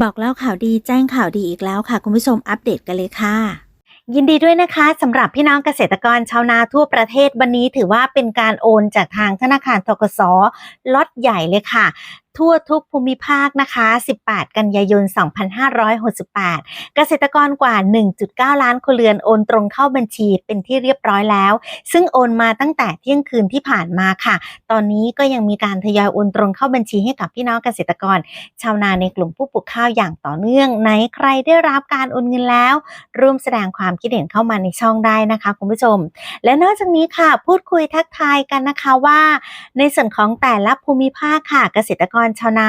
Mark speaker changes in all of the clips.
Speaker 1: บอกเล่าข่าวดีแจ้งข่าวดีอีกแล้วค่ะ คุณผู้ชมอัปเดตกันเลยค่ะ ยินดีด้วยนะคะสำหรับพี่น้องเกษตรกรชาวนาทั่วประเทศวันนี้ถือว่าเป็นการโอนจากทางธนาคารทกสล็อตใหญ่เลยค่ะ ทั่วทุกภูมิภาคนะคะ 18 กันยายน 2568 เกษตรกรกว่า 1.9 ล้านครัวเรือนโอนตรงเข้าบัญชีเป็นที่เรียบร้อยแล้ว ซึ่งโอนมาตั้งแต่เที่ยงคืนที่ผ่านมาค่ะ ตอนนี้ก็ยังมีการทยอยโอนตรงเข้าบัญชีให้กับพี่น้องเกษตรกร ชาวนาในกลุ่มผู้ปลูกข้าวอย่างต่อเนื่องไหนใครได้รับการโอนเงินแล้ว ร่วมแสดงความคิดเห็นเข้ามาในช่องได้นะคะคุณผู้ชม และนอกจากนี้ค่ะ พูดคุยทักทายกันนะคะว่า ในส่วนของแต่ละภูมิภาคค่ะเกษตรกรชาวนา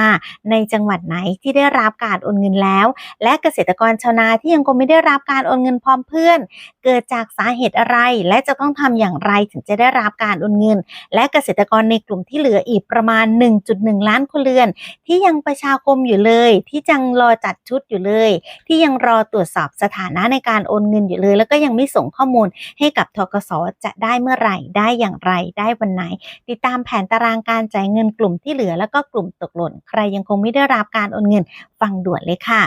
Speaker 1: ในจังหวัดไหนที่ได้รับการโอนเงินแล้ว และเกษตรกรชาวนาที่ยังคงไม่ได้รับการโอนเงินพร้อมเพื่อน เกิดจากสาเหตุอะไร และจะต้องทำอย่างไรถึงจะได้รับการโอนเงิน และเกษตรกรในกลุ่มที่เหลืออีกประมาณ 1.1 ล้านครัวเรือน ที่ยังประชาคมอยู่เลย ที่ยังรอจัดชุดอยู่เลย ที่ยังรอตรวจสอบสถานะในการโอนเงินอยู่เลย แล้วก็ยังไม่ส่งข้อมูลให้กับทกสจะได้เมื่อไหร่ได้อย่างไรได้วันไหน ติดตามแผนตารางการจ่ายเงินกลุ่มที่เหลือแล้วก็กลุ่มตกหล่น ใครยังคงไม่ได้รับการโอนเงินฟังด่วนเลยค่ะ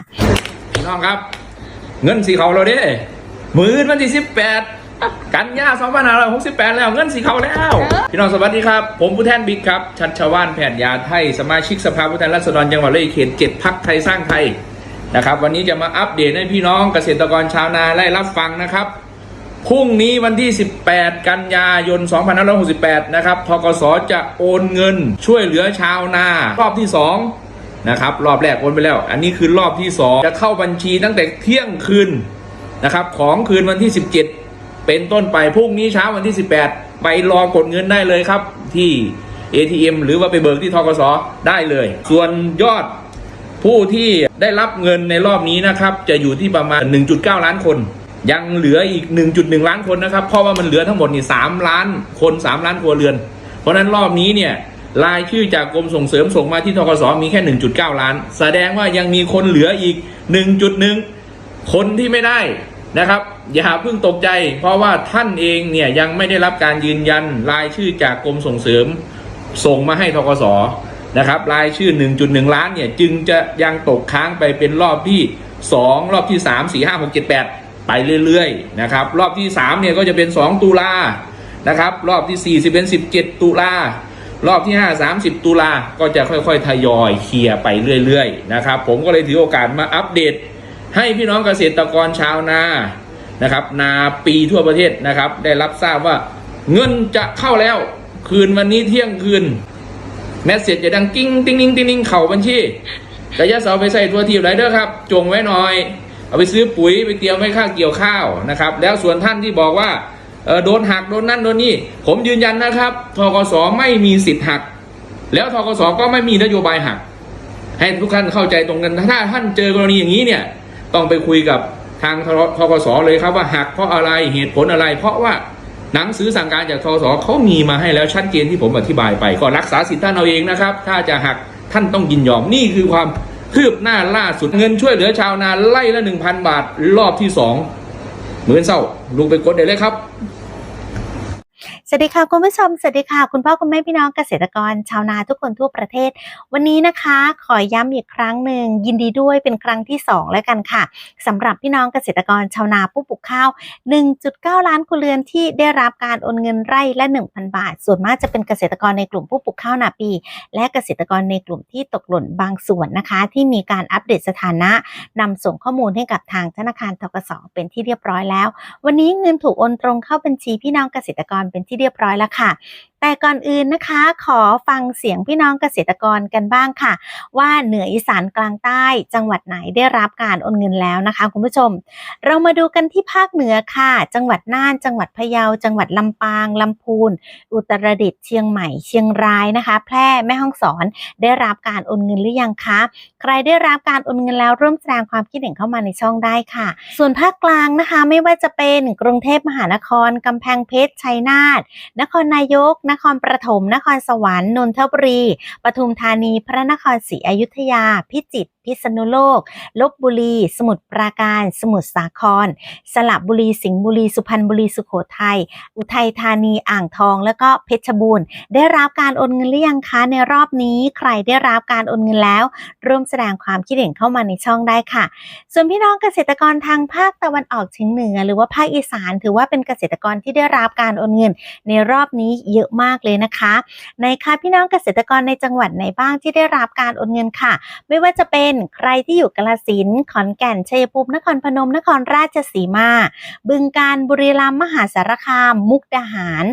Speaker 2: พี่น้องครับ เงินสีเขาเราเด้มือวันที่สิบแปดกันยาสองพันห้าร้อยหกสิบแปดแล้วเงินสีเขาแล้ว พี่น้องสวัสดีครับ ผมผู้แทนบิ๊กครับ ชัดชวานแผ่นยาไทย สมาชิกสภาผู้แทนราษฎรจังหวัดเลยเขตเจ็ดพักไทยสร้างไทยนะครับ วันนี้จะมาอัปเดตให้พี่น้องเกษตรกรชาวนาได้รับฟังนะครับ พรุ่งนี้วันที่ 18 กันยายน 2568 นะครับ ทกสจะโอนเงินช่วยเหลือชาวนารอบที่ 2 นะครับ รอบแรกโอนไปแล้ว อันนี้คือรอบที่ 2 จะเข้าบัญชีตั้งแต่เที่ยงคืนนะครับ ของคืนวันที่ 17 เป็นต้นไป พรุ่งนี้เช้าวันที่ 18 ไปรอกดเงินได้เลยครับที่ ATM หรือว่าไปเบิกที่ทกสได้เลย ส่วนยอดผู้ที่ได้รับเงินในรอบนี้นะครับ จะอยู่ที่ประมาณ 1.9 ล้านคน ยังเหลืออีก 1.1 ล้านคนนะครับ เพราะว่ามันเหลือทั้งหมดนี่3ล้านคน 3 ล้านครัวเรือน เพราะนั้นรอบนี้เนี่ยรายชื่อจากกรมส่งเสริมส่งมาที่ทกสมีแค่ 1.9 ล้าน แสดงว่ายังมีคนเหลืออีก 1.1 คนที่ไม่ได้นะครับ อย่าเพิ่งตกใจ เพราะว่าท่านเองเนี่ยยังไม่ได้รับการยืนยันรายชื่อจากกรมส่งเสริมส่งมาให้ทกสนะครับรายชื่อ 1.1 ล้านเนี่ยจึงจะยังตกค้างไปเป็นรอบที่ 2 รอบที่ 3 4 5 6 7 8 ไปเรื่อยๆนะครับรอบที่3เนี่ยก็จะเป็น 2 ตุลานะครับรอบที่ 4 จะเป็น 17 ตุลารอบที่ 5 30 ตุลาก็จะค่อยๆ ทยอยเคลียร์ไปเรื่อยๆนะครับผมก็เลยถือโอกาสมาอัปเดต ให้พี่น้องเกษตรกรชาวนานะครับนาปีทั่วประเทศนะครับได้รับทราบว่าเงินจะเข้าแล้วคืนวันนี้เที่ยงคืนแมสเซจจะดังกิ้งติ้งติ้งติ้งติ้งเข่าบัญชีแต่ยาเสาไปใส่ทัวทีบไรเดอร์ครับ จงไว้หน่อย เอาไปซื้อปุ๋ยไปเตรียมไว้ค่าเกี่ยวข้าวนะครับ แล้วส่วนท่านที่บอกว่าโดนหักโดนนั่นโดนนี่ ผมยืนยันนะครับทกสไม่มีสิทธิ์หัก แล้วทกสก็ไม่มีนโยบายหัก ให้ทุกท่านเข้าใจตรงกันถ้าท่านเจอกรณีอย่างนี้เนี่ยต้องไปคุยกับทางทกสเลยครับว่าหักเพราะอะไรเหตุผลอะไร เพราะว่าหนังสือสั่งการจากทกสเขามีมาให้แล้วชัดเจนที่ผมอธิบายไป ก็รักษาสิทธิท่านเอาเองนะครับ ถ้าจะหักท่านต้องยินยอมนี่คือความ คืบหน้าล่าสุดเงินช่วยเหลือชาวนาไล่ละหนึ่งพันบาท รอบที่สองเหมือนเศร้าลุงไปกดได้เลยครับ
Speaker 1: สวัสดีค่ะคุณผู้ชมสวัสดีค่ะคุณพ่อคุณแม่พี่น้องเกษตรกร ชาวนาทุกคนทั่วประเทศ วันนี้นะคะ ขอย้ำอีกครั้งหนึ่งยินดีด้วยเป็นครั้งที่ 2 แล้วกันค่ะสำหรับพี่น้องเกษตรกรชาวนาผู้ปลูกข้าว 1.9 ล้านครัวเรือนที่ได้รับการโอนเงินไร่ละ 1,000 บาท ส่วนมากจะเป็นเกษตรกรในกลุ่มผู้ปลูกข้าวนาปี และเกษตรกรในกลุ่มที่ตกหล่นบางส่วนนะคะ ที่มีการอัปเดตสถานะนำส่งข้อมูลให้กับทางธนาคารทกสเป็นที่เรียบร้อยแล้ว วันนี้เงินถูกโอนตรงเข้าบัญชีพี่น้องเกษตรกรเป็นที่เรียบร้อยแล้วค่ะ แต่ก่อนอื่นนะคะขอฟังเสียงพี่น้องเกษตรกรกันบ้างค่ะ ว่าเหนืออีสานกลางใต้จังหวัดไหนได้รับการโอนเงินแล้วนะคะคุณผู้ชม เรามาดูกันที่ภาคเหนือค่ะ จังหวัดน่าน จังหวัดพะเยา จังหวัดลำปางลำพูน อุตรดิตถ์เชียงใหม่เชียงรายนะคะ แพร่แม่ฮ่องสอนได้รับการโอนเงินหรือยังคะใครได้รับการโอนเงินแล้วร่วมแสดงความคิดเห็นเข้ามาในช่องได้ค่ะ ส่วนภาคกลางนะคะ ไม่ว่าจะเป็นกรุงเทพมหานครกำแพงเพชรชัยนาทนครนายกนครปฐม นครสวรรค์ นนทบุรี ปทุมธานี พระนครศรีอยุธยา พิจิตรพิษณุโลก ลบบุรี สมุทรปราการ สมุทรสาคร สระบุรี สิงห์บุรี สุพรรณบุรี สุโขทัย อุทัยธานี อ่างทอง แล้วก็เพชรบูรณ์ ได้รับการโอนเงินหรือยังคะในรอบนี้ ใครได้รับการโอนเงินแล้ว ร่วมแสดงความคิดเห็นเข้ามาในช่องได้ค่ะ ส่วนพี่น้องเกษตรกรทางภาคตะวันออกเฉียงเหนือ หรือว่าภาคอีสาน ถือว่าเป็นเกษตรกรที่ได้รับการโอนเงิน ในรอบนี้เยอะมากเลยนะคะ ในค่ะพี่น้องเกษตรกรในจังหวัดไหนบ้างที่ได้รับการโอนเงินค่ะ ไม่ว่าจะเป็นใครที่อยู่กาลสินขอนแก่นชัยภูมินครพนมนครราชสีมา บึงการบุรีรัมย์มหาสารคาม มุกดาหาร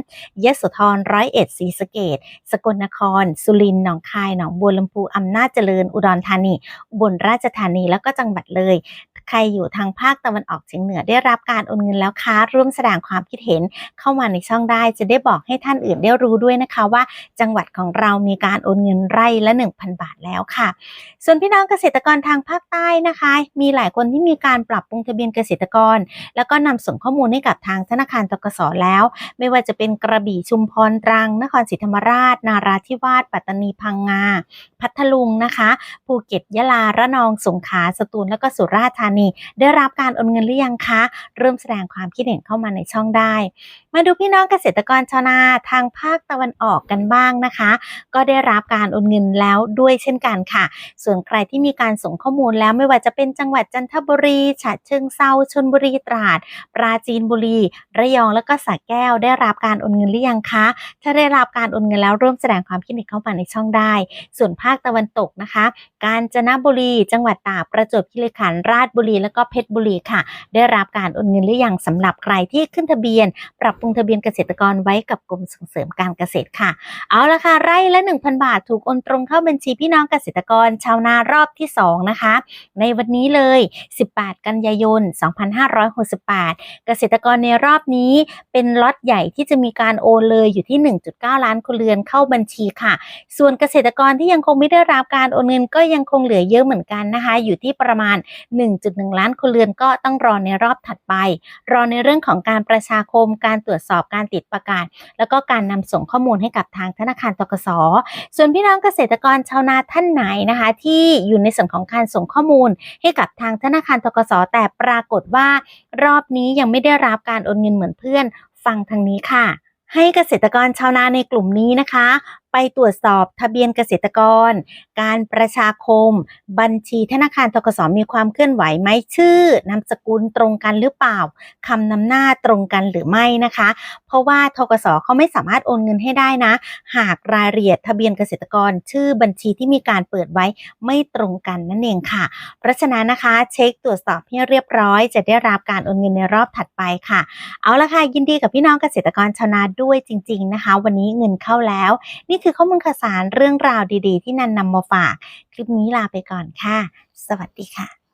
Speaker 1: ยโสธรร้อยเอ็ดศรีสะเกดสกลนคร สุรินทร์หนองคายหนองบัวลำพูอำนาจเจริญอุดรธานีอุบนราชธานีแล้วก็จังหวัดเลย ใครอยู่ทางภาคตะวันออกเฉียงเหนือได้รับการโอนเงินแล้วคะร่วมแสดงความคิดเห็นเข้ามาในช่องได้จะได้บอกให้ท่านอื่นได้รู้ด้วยนะคะว่า จังหวัดของเรามีการโอนเงินไร่ละ 1,000 บาทแล้วค่ะ ส่วนพี่น้องเกษตรกรทางภาคใต้นะคะ มีหลายคนที่มีการปรับปรุงทะเบียนเกษตรกร แล้วก็นำส่งข้อมูลให้กับทางธนาคารตกสแล้ว ไม่ว่าจะเป็นกระบี่ชุมพรตรัง นครศรีธรรมราช นาราธิวาสปัตตานีพังงา พัทลุงนะคะ ภูเก็ตยะลาระนองสงขลาสตูลแล้วก็สุราษฎร์ธานีได้รับการโอนเงินหรือยังคะเริ่มแสดงความคิดเห็นเข้ามาในช่องได้ มาดูพี่น้องเกษตรกรชาวนาทางภาคตะวันออกกันบ้างนะคะ ก็ได้รับการโอนเงินแล้วด้วยเช่นกันค่ะ ส่วนใครที่มีการส่งข้อมูลแล้วไม่ว่าจะเป็นจังหวัดจันทบุรีฉะเชิงเซาชลบุรีตราด ปราจีนบุรี ระยองแล้วก็สระแก้วได้รับการโอนเงินหรือยังคะ ถ้าได้รับการโอนเงินแล้วร่วมแสดงความคิดเห็นเข้ามาในช่องได้ ส่วนภาคตะวันตกนะคะ กาญจนบุรี จังหวัดตากประจวบคีรีขันธ์ราชบุรีแล้วก็เพชรบุรีค่ะ ได้รับการโอนเงินหรือยังสำหรับใครที่ขึ้นทะเบียน ปรับปรุงทะเบียนเกษตรกรไว้กับกรมส่งเสริมการเกษตรค่ะ เอาละค่ะไร่ละ 1,000 บาทถูกโอนตรงเข้าบัญชีพี่น้องเกษตรกรชาวนารอบที่ 2 นะคะ ในวันนี้เลย 18 กันยายน 2568 เกษตรกรในรอบนี้เป็นล็อตใหญ่ที่จะมีการโอนเลยอยู่ที่ 1.9 ล้านครัวเรือนเข้าบัญชีค่ะ ส่วนเกษตรกรที่ยังคงไม่ได้รับการโอนเงินก็ยังคงเหลือเยอะเหมือนกันนะคะ อยู่ที่ประมาณ1.1ล้านครัวเรือนก็ต้องรอในรอบถัดไป รอในเรื่องของการประชาคม การตรวจสอบการติดประกาศ แล้วก็การนำส่งข้อมูลให้กับทางธนาคารตกสส่วนพี่น้องเกษตรกรชาวนาท่านไหนนะคะ ที่อยู่ในส่วนของการส่งข้อมูลให้กับทางธนาคารตกสแต่ปรากฏว่ารอบนี้ยังไม่ได้รับการโอนเงินเหมือนเพื่อน ฟังทางนี้ค่ะ ให้เกษตรกรชาวนาในกลุ่มนี้นะคะ ตรวจสอบทะเบียนเกษตรกร การประชาคม บัญชีธนาคารทกสมีความเคลื่อนไหวไหมชื่อนามสกุลตรงกันหรือเปล่าคำนำหน้าตรงกันหรือไม่นะคะ เพราะว่าทกสเขาไม่สามารถโอนเงินให้ได้นะ หากรายละเอียดทะเบียนเกษตรกร ชื่อบัญชีที่มีการเปิดไว้ไม่ตรงกันนั่นเองค่ะ เพราะฉะนั้นนะคะเช็คตรวจสอบให้เรียบร้อย จะได้รับการโอนเงินในรอบถัดไปค่ะ เอาละค่ะยินดีกับพี่น้องเกษตรกรชาวนาด้วยจริง ๆนะคะ วันนี้เงินเข้าแล้วนี่คือข้อมูลข่าวสารเรื่องราวดีๆ ที่นันนำมาฝาก คลิปนี้ลาไปก่อนค่ะ สวัสดีค่ะ